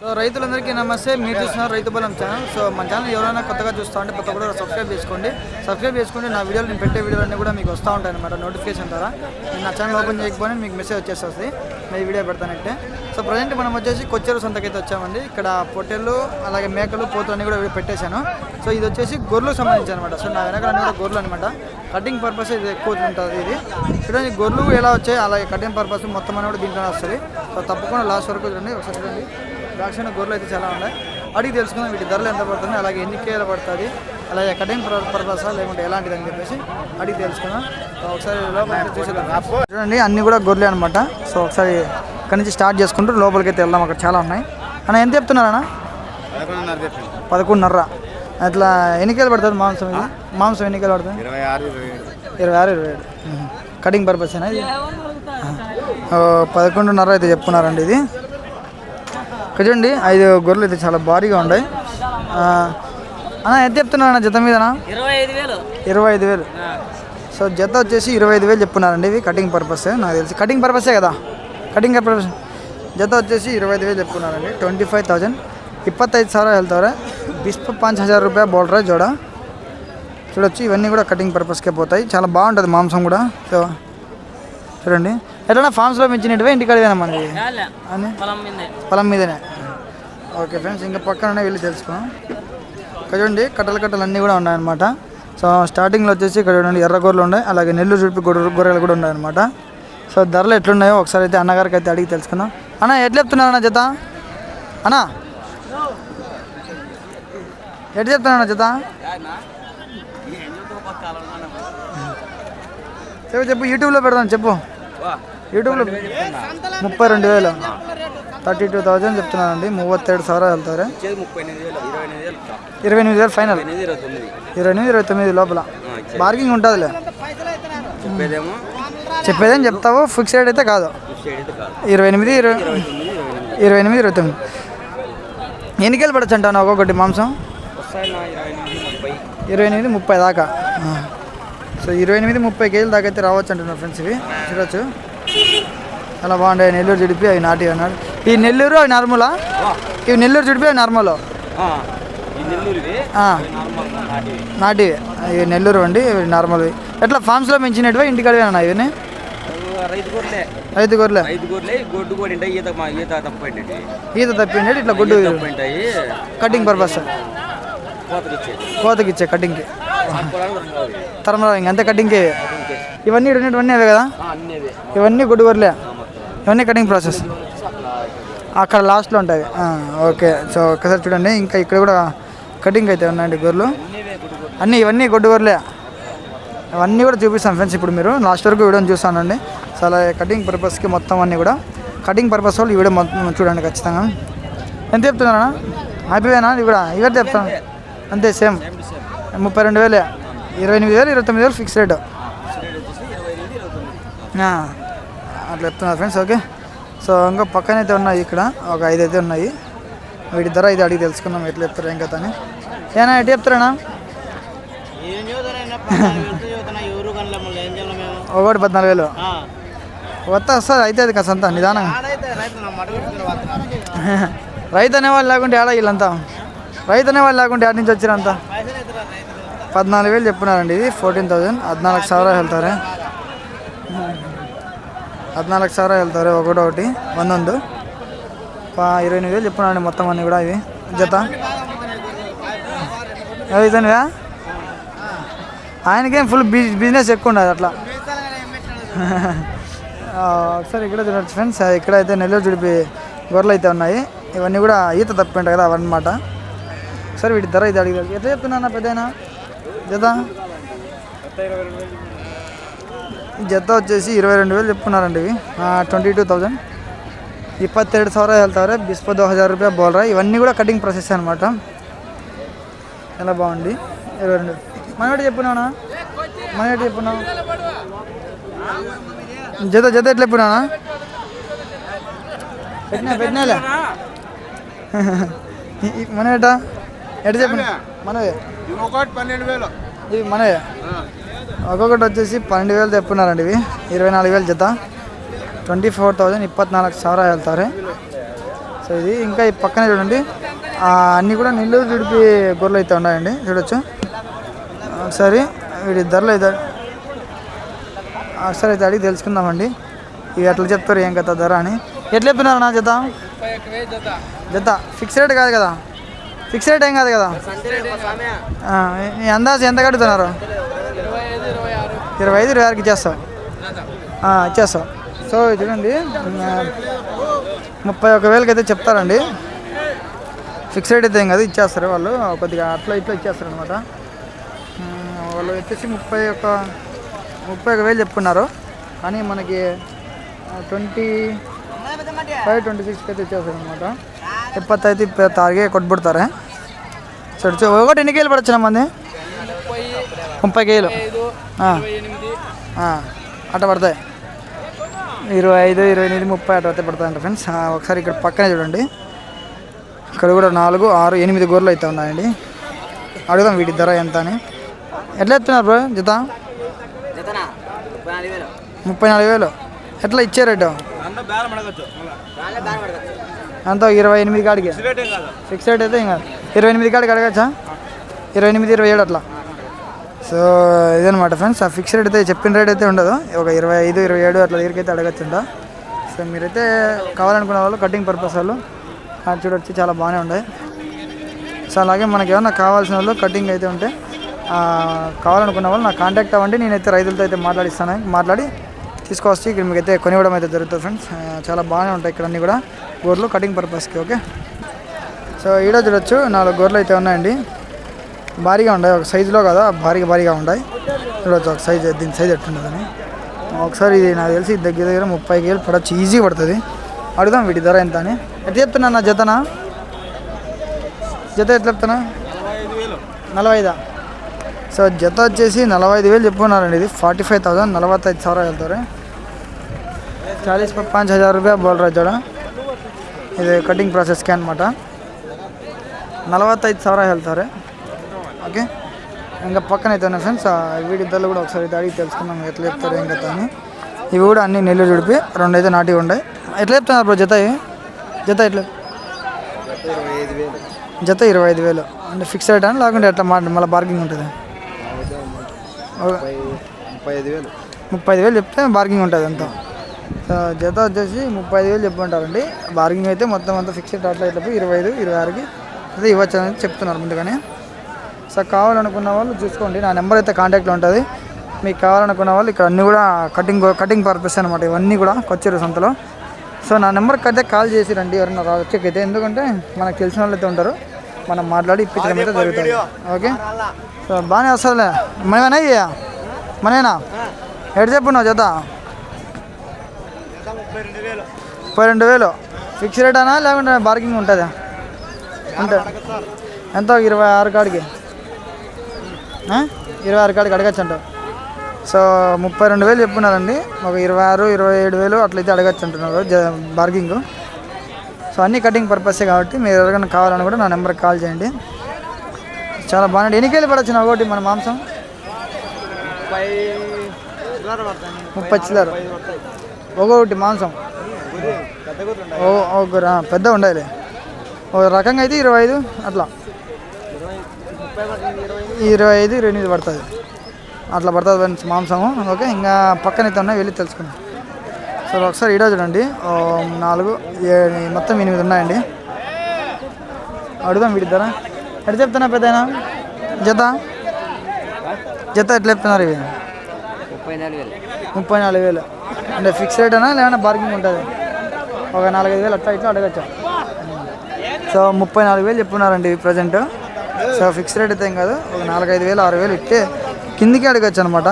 So రైతులందరికీ నమస్తే. మీరు చూస్తున్నారు రైతు బలం ఛానల్. సో మన ఛానల్ ఎవరైనా కొత్తగా చూస్తూ ఉంటే కొత్త కూడా సబ్స్క్రైబ్ చేసుకోండి. సబ్స్క్రైబ్ చేసుకుంటే నా వీడియోలు నేను పెట్టే వీడియోలన్నీ కూడా మీకు వస్తూ ఉంటాయి అనమాట నోటిఫికేషన్ ద్వారా. నేను నా ఛానల్ ఓపెన్ చేయకపోయినా మీకు మెసేజ్ వచ్చేస్తుంది. నేను వీడియో పెడతానంటే. సో ప్రజెంట్ మనం వచ్చేసి కొచ్చేరు సంతకైతే వచ్చామండి. ఇక్కడ పొట్టెళ్ళు అలాగే మేకలు పోతులు అన్ని కూడా పెట్టేశాను. సో ఇది వచ్చేసి గొర్రెలకు సంబంధించి అనమాట సో నా వెనకాల కూడా గొర్రెలు అనమాట కటింగ్ పర్పస్ ఇది ఎక్కువ ఉంటుంది ఇది. చూడండి గొర్రెలు ఎలా వచ్చాయి అలాగే కటింగ్ పర్పస్ మొత్తం అని కూడా దీంట్లోనే వస్తుంది. సో తప్పకుండా లాస్ట్ వరకు చూడండి. ఒకసారి చూడండి. ద్రాక్షణ గొర్రెలు అయితే చాలా ఉన్నాయి. అడిగి తెలుసుకుందాం వీటి ధరలు ఎంత పడుతుంది అలాగే ఎన్ని కేజీలు పడుతుంది అలాగే కటింగ్ పర్పస్ లేకుంటే ఎలాంటిది అని చెప్పేసి అడిగి తెలుసుకుందాం. ఒకసారి చూడండి అన్ని కూడా గొర్రెలే అనమాట సో ఒకసారి ఇక్కడ నుంచి స్టార్ట్ చేసుకుంటూ లోపలికి అయితే వెళ్దాం. అక్కడ చాలా ఉన్నాయి. అన్న ఎంత చెప్తున్నారన్నా పదకొండున్నర అట్లా ఎన్ని కేజీలు పడుతుంది మాంసం ఇది? మాంసం ఎన్ని కేజీలు పడుతుంది? ఇరవై ఆరు ఇరవై ఏడు. కటింగ్ పర్పస్ ఇది? ఆ, పదకొండున్నర అయితే చెప్పుకున్నారండి ఇది. చూడండి ఐదు గొర్రెలు అయితే చాలా భారీగా ఉన్నాయి ఆ, అన్న ఎంత చెప్తున్నారు అన్న జత మీదనా ఇరవై ఐదు వేలు ఇరవై ఐదు వేలు సో జత వచ్చేసి ఇరవై ఐదు వేలు చెప్పున్నారండి ఇవి కటింగ్ పర్పస్ నాకు తెలిసి కటింగ్ పర్పసే కదా కటింగ్ పర్పస్ జత వచ్చేసి ఇరవై ఐదు వేలు చెప్పుకున్నారండి ಟ್ವೆಂಟಿ ಫೈವ್ ತೌಸಂಡ್ ಇಪ್ಪತ್ತೈದು ಸಾವಿರ ಹೇಳ್ತವ್ರೆ బిస్ప్ పాంచ్ హజార్ రూపాయ బోల్రా జోడ చూడొచ్చు ఇవన్నీ కూడా కటింగ్ పర్పస్కే పోతాయి చాలా బాగుంటుంది మాంసం కూడా సో చూడండి ఎట్లా ఫామ్స్లో పెంచినట్టువే ఇంటికి అడిగాను మనకి అని పొలం మీదే. పొలం మీదనే? ఓకే ఫ్రెండ్స్ ఇంకా పక్కన వెళ్ళి తెలుసుకున్నాం ఇక్కడ చూడండి కట్టలు కట్టలు అన్నీ కూడా ఉన్నాయన్నమాట. సో స్టార్టింగ్లో వచ్చేసి ఇక్కడ చూడండి ఎర్ర గొర్రెలు ఉన్నాయి. అలాగే నెల్లూరు గొర్రె గొర్రెలు కూడా ఉన్నాయన్నమాట. సో ధరలు ఎట్లున్నాయో ఒకసారి అయితే అన్నగారికి అయితే అడిగి తెలుసుకుందాం. అన్న ఎట్లా చెప్తున్నారు అన్న జత? అన్నా? ఎట్లా చెప్తున్నా అన్న జత? చెప్పు చెప్పు యూట్యూబ్లో పెడదాం చెప్పు. యూట్యూబ్లో ముప్పై రెండు వేలు. థర్టీ టూ థౌజండ్ చెప్తున్నానండి మూవత్తేడు సవరా వెళ్తారు. ఇరవై ఎనిమిది వేలు ఫైనల్. ఇరవై ఎనిమిది ఇరవై తొమ్మిది లోపల. బార్గింగ్ ఉంటుందిలే. చెప్పేదేం చెప్తావు? ఫిక్స్డ్ అయితే కాదు. ఇరవై ఎనిమిది ఇరవై ఇరవై ఎనిమిది. ఇరవై తొమ్మిది. ఎన్నికలు పడచ్చు అంటాను ఒక్కొక్కటి మాంసం? ఇరవై ఎనిమిది ముప్పై. దాకా. సో ఇరవై ఎనిమిది ముప్పై కేజీల దాకా అయితే రావచ్చు అంటున్నారు ఫ్రెండ్స్ ఇవి. చూడొచ్చు. చాలా బాగుంటాయి. నెల్లూరు చుడిపి అవి నాటి అన్నాడు ఈ నెల్లూరు అవి నార్మలా? ఇవి నెల్లూరు చుడిపి అవి నార్మల్? నార్మల్ నాటివి. ఇవి నెల్లూరు అండి ఇవి నార్మల్వి ఎట్లా ఫామ్స్లో పెంచినట్టువే ఇంటికాడవే అన్న ఇవన్నీ? రైతు గొర్రెలే గొడ్డు కూడా ఈత ఈత తప్పండి ఈత తప్పిండి ఇట్లా గుడ్డు కటింగ్ పర్పస్. కోతకి ఇచ్చే కటింగ్కి. ఇవి. తరమరా ఇంక అంతే కటింగ్కి ఇంకే. ఇవన్నీ ఇక్కడ ఉన్నవన్నీ అవే కదా. ఇవన్నీ గుడ్డు గొర్రెలే. ఆ, మొత్తం. ఇవన్నీ కటింగ్ ప్రాసెస్ అక్కడ లాస్ట్లో ఉంటాయి. ఓకే. సో ఒకసారి చూడండి. ఇంకా ఇక్కడ కూడా కటింగ్ అయితే ఉన్నాయండి గొర్రెలు. అన్నీ ఇవన్నీ గొడ్డు గొర్రెలే. అవన్నీ కూడా చూపిస్తాను ఫ్రెండ్స్ ఇప్పుడు మీరు. లాస్ట్ వరకు వీడియోని చూస్తానండి. సో అలా కటింగ్ పర్పస్కి మొత్తం అన్నీ కూడా. కటింగ్ పర్పస్ వాళ్ళు ఈ వీడియో మొత్తం చూడండి ఖచ్చితంగా. ఎంత చెప్తున్నారా హ్యాపీవేనా ఇది కూడా? ఇవే చెప్తాను. అంతే సేమ్ ముప్పై రెండు వేలే. ఇరవై ఎనిమిది వేలు ఇరవై తొమ్మిది వేలు ఫిక్స్ రేట్ అట్లా చెప్తున్నారు ఫ్రెండ్స్ ఓకే. సో ఇంకా పక్కన అయితే ఉన్నాయి ఇక్కడ ఒక ఐదు అయితే ఉన్నాయి. వీటి ధర అయితే అడిగి తెలుసుకుందాం ఎట్లా చెప్తారు ఏం కదా అని. ఏనా ఎట్లా చెప్తారా ఒకటి పద్నాలుగు వేలు. వస్తా వస్తుంది అయితే అది కాస్త అంతా నిదానంగా. రైతు అనేవాళ్ళు లేకుంటే ఆడ వీళ్ళంతా? రైతు అనేవాళ్ళు లేకుంటే ఆడ నుంచి వచ్చిరంతా? పద్నాలుగు వేలు చెప్పినారండి ఇది ఫోర్టీన్ థౌజండ్ హద్నాలుగు సవరా వెళ్తారా. హద్నాలుగు సవరా వెళ్తారు ఒకటి ఒకటి వందొందు ఇరవై ఎనిమిది వేలు చెప్పినారండి మొత్తం అన్నీ కూడా ఇవి. జత. అవుతానుగా ఆయనకేం ఫుల్ బిజినెస్ ఎక్కువ ఉండదు అట్లా. ఒకసారి ఇక్కడ తినచ్చు ఫ్రెండ్స్ ఇక్కడైతే నెల్లూరు చుడిపి గొర్రెలు అయితే ఉన్నాయి. ఇవన్నీ కూడా ఈత తప్పింటాయి కదా అవన్నమాట. సరే వీటి ధర ఇది అడిగారు ఎట్లా చెప్తున్నా పెద్దయినా? జత ఈ జత వచ్చేసి ఇరవై రెండు వేలు చెప్పుకున్నారండి ఇవి ట్వంటీ టూ థౌజండ్ ಇಪ್ಪತ್ತೆರಡು ಸಾವಿರ ಹೇಳ್ತಾರೆ ಬಿಸ್ಪದು ಹಜಾರ್ ರೂಪಾಯಿ ಬೋಲ್ರ ఇవన్నీ కూడా కటింగ్ ప్రాసెస్ అనమాట చాలా బాగుంది ఇరవై రెండు మనవాటి చెప్పున్నానా మనవాటి చెప్పున్నావు జత జత ఎట్లా చెప్పినానా పెట్టినా పెట్టినాలే మనవేట ఎటు చెప్పండి? మనవే. ఒకటి పన్నెండు వేలు. ఇవి మనవే. ఒక్కొక్కటి వచ్చేసి పన్నెండు వేలు చెప్పున్నారండి ఇవి. ఇరవై నాలుగు వేలు జత. ట్వంటీ ఫోర్ థౌజండ్ ఇప్పత్నాలుగు సవర వెళ్తారు. సో ఇది ఇంకా ఈ పక్కనే చూడండి. అన్నీ కూడా నిల్లు విడిపి గొర్రెలు అయితే ఉన్నాయండి. చూడొచ్చు. ఒకసారి వీడి ధరలు అయితే ఒకసారి అయితే అడిగి తెలుసుకుందామండి. ఇవి ఎట్లా చెప్తారు ఏం కదా ధర అని. ఎట్లా చెప్పినారు నా జత? జత. ఫిక్స్ రేట్ కాదు కదా? ఫిక్స్ రేట్ ఏం కాదు కదా? అందాజు ఎంత కడుతున్నారు? ఇరవై ఐదు ఇరవై ఆరుకి ఇచ్చేస్తావు. ఇచ్చేస్తావు. సో ఇది చూడండి ముప్పై ఒక వేలకి అయితే చెప్తారండి. ఫిక్స్ రేట్ అయితే ఏం కాదు ఇచ్చేస్తారు వాళ్ళు. కొద్దిగా అట్లా ఇట్లా ఇచ్చేస్తారు అనమాట వాళ్ళు వచ్చేసి ముప్పై ఒక ముప్పై ఒక వేలు చెప్పుకున్నారు. కానీ మనకి ట్వంటీ ఫైవ్ ట్వంటీ సిక్స్కి అయితే ఇచ్చేస్తారు అనమాట ಎಪ್ಪತ್ತೈದು ಇಪ್ಪತ್ತಾರಿಗೆ ಕೊಟ್ಬಿಡ್ತಾರೆ. ಸರಿ ಸೊ ಒಟ್ಟು ಎన్ని కేలు పడొచ్చు ముప్పై కేలు అట్ట పడతాయి ఇరవై ఐదు ఇరవై ఎనిమిది ముప్పై అట్ట పడతాయి పడతాయంట ఫ్రెండ్స్ ఒకసారి ఇక్కడ పక్కనే చూడండి ఇక్కడ కూడా నాలుగు ఆరు ఎనిమిది గొర్రెలు అయితే ఉన్నాయండి అడుగుదాం వీటి ధర ఎంత అని ఎట్లా ఎత్తున్నారు బ్రో జత ముప్పై నాలుగు వేలు ఎట్లా ఇచ్చారేట అంత ఇరవై ఎనిమిది కాడికి. ఫిక్స్ రేట్ అయితే ఇంకా. ఇరవై ఎనిమిది కాడికి అడగచ్చా? ఇరవై ఎనిమిది ఇరవై ఏడు అట్లా. సో ఇదనమాట ఫ్రెండ్స్ ఆ ఫిక్స్ రేట్ అయితే చెప్పిన రేట్ అయితే ఉండదు. ఒక ఇరవై ఐదు ఇరవై ఏడు అట్లా దగ్గరికి అయితే అడగచ్చుంట. సో మీరైతే కావాలనుకునే వాళ్ళు కటింగ్ పర్పస్ వాళ్ళు చూడొచ్చి చాలా బాగానే ఉన్నాయి సో అలాగే మనకి ఏమన్నా కావాల్సిన వాళ్ళు కటింగ్ అయితే ఉంటే కావాలనుకున్న వాళ్ళు నాకు కాంటాక్ట్ అవ్వండి. నేనైతే రైతులతో అయితే మాట్లాడిస్తాను. మాట్లాడి తీసుకొచ్చి ఇక్కడ మీకు అయితే కొనివ్వడం అయితే జరుగుతుంది ఫ్రెండ్స్. చాలా బాగానే ఉంటాయి ఇక్కడ అన్నీ కూడా. గోర్లు కటింగ్ పర్పస్కి ఓకే? సో ఈడ చూడొచ్చు నాలుగు గోర్లు అయితే ఉన్నాయండి. భారీగా ఉన్నాయి ఒక సైజులో కదా? భారీగా భారీగా ఉన్నాయి. చూడొచ్చు ఒక సైజ్ దీని సైజ్ ఎట్టుండదని ఒకసారి ఇది నాకు తెలిసి దగ్గర దగ్గర ముప్పై కేలు పడవచ్చు ఈజీ పడుతుంది. అడుగుదాం వీటి ధర ఎంత అని. ఎట్లా చెప్తున్నా నా జతనా? జత ఎట్లా చెప్తున్నా? నలభై ఐదా సో జత వచ్చేసి నలభై ఐదు వేలు చెప్పుకున్నారండి ఇది. ఫార్టీ ఫైవ్ థౌసండ్ నలభై ఐదు సార్ వెళ్తారు. చాలీస్ पर पाँच हज़ार रुपया बोल रहा जोड़ा ಇದು ಕಟ್ಟಿಂಗ್ ಪ್ರಾಸೆಸ್ಗೆ ಅನ್ಮಟ ನಲವತ್ತೈದು ఓకే ఇంకా పక్కన అయితే ఫ్రెండ్స్ వీడిద్దరు కూడా ఒకసారి అయితే అడిగి తెలుసుకున్నాం ఎట్లా చెప్తారు ఏం కదా అని ఇవి కూడా అన్ని నెల్లు చుడిపి రెండు అయితే నాటి ఉన్నాయి ఎట్లా చెప్తున్నారు బ్రో జత జత ఎట్లా జత ఇరవై ఐదు వేలు అంటే ఫిక్స్ రేట్ అని లేకుంటే ఎట్లా మాట మళ్ళీ బార్గింగ్ ఉంటుంది ముప్పై ఐదు వేలు చెప్తే బార్గింగ్ ఉంటుంది అంతా జత వచ్చేసి ముప్పై ఐదు వేలు చెప్పుకుంటారండి బార్గింగ్ అయితే మొత్తం అంతా ఫిక్స్డ్ అట్లా ఇట్లా పోయి ఇరవై ఐదు ఇరవై ఆరుకి అయితే ఇవ్వచ్చు అనేది చెప్తున్నారు ముందుగానే. సో కావాలనుకున్న వాళ్ళు చూసుకోండి. నా నెంబర్ అయితే కాంటాక్ట్లో ఉంటుంది. మీకు కావాలనుకున్న వాళ్ళు ఇక్కడ అన్నీ కూడా కటింగ్ కటింగ్ పర్పస్ అనమాట ఇవన్నీ కూడా కొచ్చారు సంతలో. సో నా నెంబర్కి అయితే కాల్ చేసి రండి. ఎవరైనా వచ్చేకైతే. ఎందుకంటే మనకు తెలిసిన వాళ్ళు అయితే ఉంటారు. మనం మాట్లాడి ఇప్పించడం అయితే జరుగుతుంది. ఓకే సో బాగానే వస్తుందిలే. మనమేనా ఇయ్య మనమేనా? ఎటు చెప్పు నువ్వు జత. ముప్పై రెండు వేలు. ఫిక్స్ రేట్ అనా లేకుంటే బార్గింగ్ ఉంటుందా? ఉంటుంది. ఎంత? ఇరవై ఆరు కాడికి? ఇరవై ఆరు కాడికి అడగచ్చు అంట సో ముప్పై రెండు వేలు చెప్పున్నారండి ఒక ఇరవై ఆరు ఇరవై ఏడు వేలు అట్లయితే అడగచ్చు అంటున్నారు బార్గింగ్ సో అన్నీ కటింగ్ పర్పసే కాబట్టి మీరు ఎవరికైనా కావాలని కూడా నా నెంబర్కి కాల్ చేయండి. చాలా బాగుంది ఎన్ని కేజీలు పడవచ్చు నా ఒకటి మన మాంసం? ముప్పై చిల్లర ఒక్కొక్కటి మాంసం. ఓ ఒక పెద్ద ఉండాలి ఒక రకంగా అయితే ఇరవై ఐదు అట్లా. ఇరవై ఐదు ఇరవై ఎనిమిది పడుతుంది. అట్లా పడుతుంది ఫ్రెండ్స్ మాంసము. ఓకే ఇంకా పక్కన అయితే ఉన్నాయి వెళ్ళి తెలుసుకుందాం. సో ఒకసారి ఈడో చూడండి. నాలుగు ఏ- మొత్తం ఎనిమిది ఉన్నాయండి. అడుగుదాం వీడిద్దరా. ఎట్లా చెప్తున్నా పెద్ద జత? జత ఎట్లా చెప్తున్నారు ఇవి? ముప్పై నాలుగు వేలు ముప్పై నాలుగు వేలు. అంటే ఫిక్స్ రేట్ అనా లేదంటే బార్గింగ్ ఉంటుంది? ఒక నాలుగైదు వేలు అట్లా ఇట్లా అడగచ్చా. సో ముప్పై నాలుగు వేలు చెప్పున్నారండి ప్రజెంట్ సో ఫిక్స్ రేట్ అయితే ఏం కాదు ఒక నాలుగైదు వేలు ఆరు వేలు ఇట్టే కిందికి అడగచ్చు అనమాట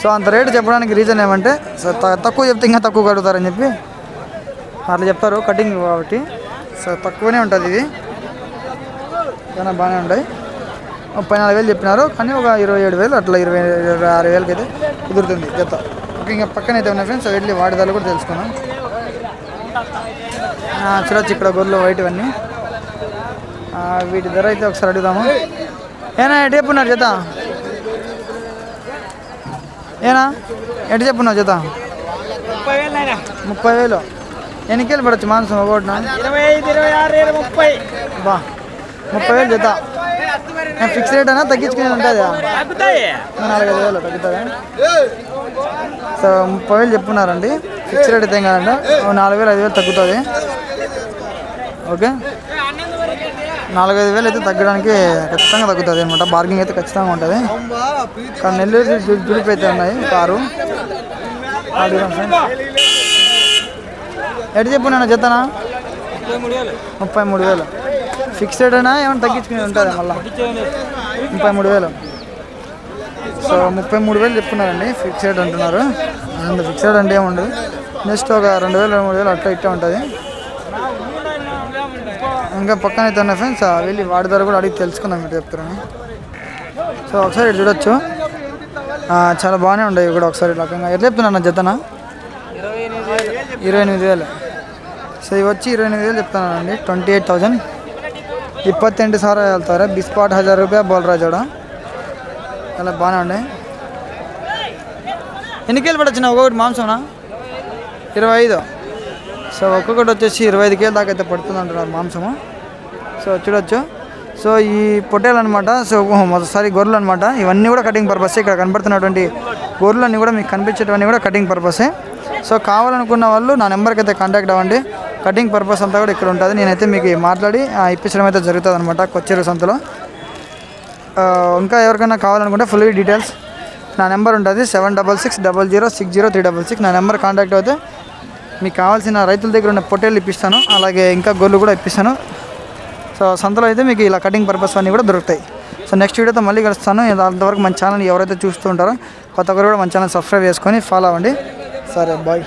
సో అంత రేటు చెప్పడానికి రీజన్ ఏమంటే సో త- తక్కువ చెప్తే ఇంకా తక్కువ కడుగుతారని చెప్పి అట్లా చెప్తారు కటింగ్ కాబట్టి. సో తక్కువనే ఉంటుంది ఇది. చాలా బాగానే ఉంటాయి ముప్పై నాలుగు వేలు చెప్పినారు కానీ ఒక ఇరవై ఏడు వేలు అట్లా ఇరవై ఇరవై ఆరు వేలకి అయితే కుదురుతుంది జత. ఓకే ఇంకా పక్కన అయితే ఉన్నాయి ఫ్రెండ్స్ వెళ్ళి వాటి ధరలు కూడా తెలుసుకున్నాం ఆ, చూడొచ్చు ఇక్కడ గొర్రెలు వైట్ ఆ, వీటి ధర అయితే ఒకసారి అడుగుదాము. ఏనా ఎటు చెప్పున్నారు జత? ఏనా ఎటు చెప్పున్నావు జత? ముప్పై వేలు. అయినా ముప్పై వేలు ఎన్ని కేలు పడచ్చు మాంసం ఇరవై ముప్పై. బా ముప్పై వేలు జత. ఫిక్స్ రేట్ అయినా తగ్గించుకునేది ఉంటుంది. నాలుగైదు వేలు తగ్గుతుంది? సో ముప్పై వేలు చెప్పున్నారండి. ఫిక్స్ రేట్ అయితే కాదంట. ఓ నాలుగు వేలు ఐదు వేలు తగ్గుతుంది. ఓకే? నాలుగైదు వేలు అయితే తగ్గడానికి ఖచ్చితంగా తగ్గుతుంది అనమాట బార్గింగ్ అయితే ఖచ్చితంగా ఉంటుంది. కానీ నెల్లూరు జుడిపి అయితే ఉన్నాయి కారు. ఎటు చెప్పు నేను జతనా? ముప్పై మూడు వేలు. ఫిక్స్డ్ అయినా ఏమైనా తగ్గించుకుని ఉంటుందా మళ్ళీ? ముప్పై మూడు వేలు. సో ముప్పై మూడు వేలు చెప్తున్నారండి. ఫిక్స్డ్ అంటున్నారు. అండ్ ఫిక్స్డ్ అంటే ఏముండదు. నెక్స్ట్ ఒక రెండు వేలు రెండు మూడు వేలు అట్లా ఇట్టే ఉంటుంది. ఇంకా పక్కన అయితే ఉన్నాయి ఫ్రెండ్స్ వెళ్ళి వాడి ద్వారా కూడా అడిగి తెలుసుకుందాం మీరు చెప్తున్నాను సో ఒకసారి ఇటు చూడొచ్చు. చాలా బాగానే ఉండేవి కూడా ఒకసారి రకంగా ఎట్లా చెప్తున్నాను జతన? ఇరవై ఎనిమిది వేలు. సో ఇవి వచ్చి ఇరవై ఎనిమిది వేలు చెప్తున్నానండి ట్వంటీ ఎయిట్ థౌజండ్. ಇಪ್ಪತ್ತೆಂಟು ಸಾವಿರ ಹೇಳ್ತಾರೆ ಬಿಸ್ಪಾಟ್ ಹಜಾರ್ రూపాయ బోల్రా జోడ చాలా బాగానే ఉన్నాయి ఎన్ని కేలు పడొచ్చిన ఒక్కొక్కటి మాంసంనా ఇరవై ఐదు సో ఒక్కొక్కటి వచ్చేసి ఇరవై ఐదు కేలు దాకా అయితే పడుతుంది అంటున్నారు మాంసము సో చూడొచ్చు సో ఈ పొట్టేలు అనమాట సో మొదటిసారి గొర్రెలు అనమాట ఇవన్నీ కూడా కటింగ్ పర్పస్ ఇక్కడ కనబడుతున్నటువంటి గొర్రెలు అన్నీ కూడా మీకు కనిపించేటివన్నీ కూడా కటింగ్ పర్పసే సో కావాలనుకున్న వాళ్ళు నా నెంబర్కి అయితే కాంటాక్ట్ అవ్వండి కటింగ్ పర్పస్ అంతా కూడా ఇక్కడ ఉంటుంది. నేనైతే మీకు మాట్లాడి ఇప్పించడం అయితే జరుగుతుంది అనమాట కొచ్చేరు సంతలో. ఇంకా ఎవరికైనా కావాలనుకుంటే ఫుల్ డీటెయిల్స్ నా నెంబర్ ఉంటుంది seven double six double zero six zero three double six. నా నెంబర్ కాంటాక్ట్ అయితే మీకు కావాల్సిన రైతుల దగ్గర ఉన్న పొట్టేళ్ళు ఇప్పిస్తాను. అలాగే ఇంకా గొర్రెలు కూడా ఇప్పిస్తాను. సో సంతలో అయితే మీకు ఇలా కటింగ్ పర్పస్ అన్నీ కూడా దొరుకుతాయి. సో నెక్స్ట్ వీడియోతో మళ్ళీ కలుస్తాను. అంతవరకు మన ఛానల్ ఎవరైతే చూస్తూ ఉంటారో కొత్త ఒక్కరు కూడా మన ఛానల్ సబ్స్క్రైబ్ చేసుకొని ఫాలో అవ్వండి. సరే బాయ్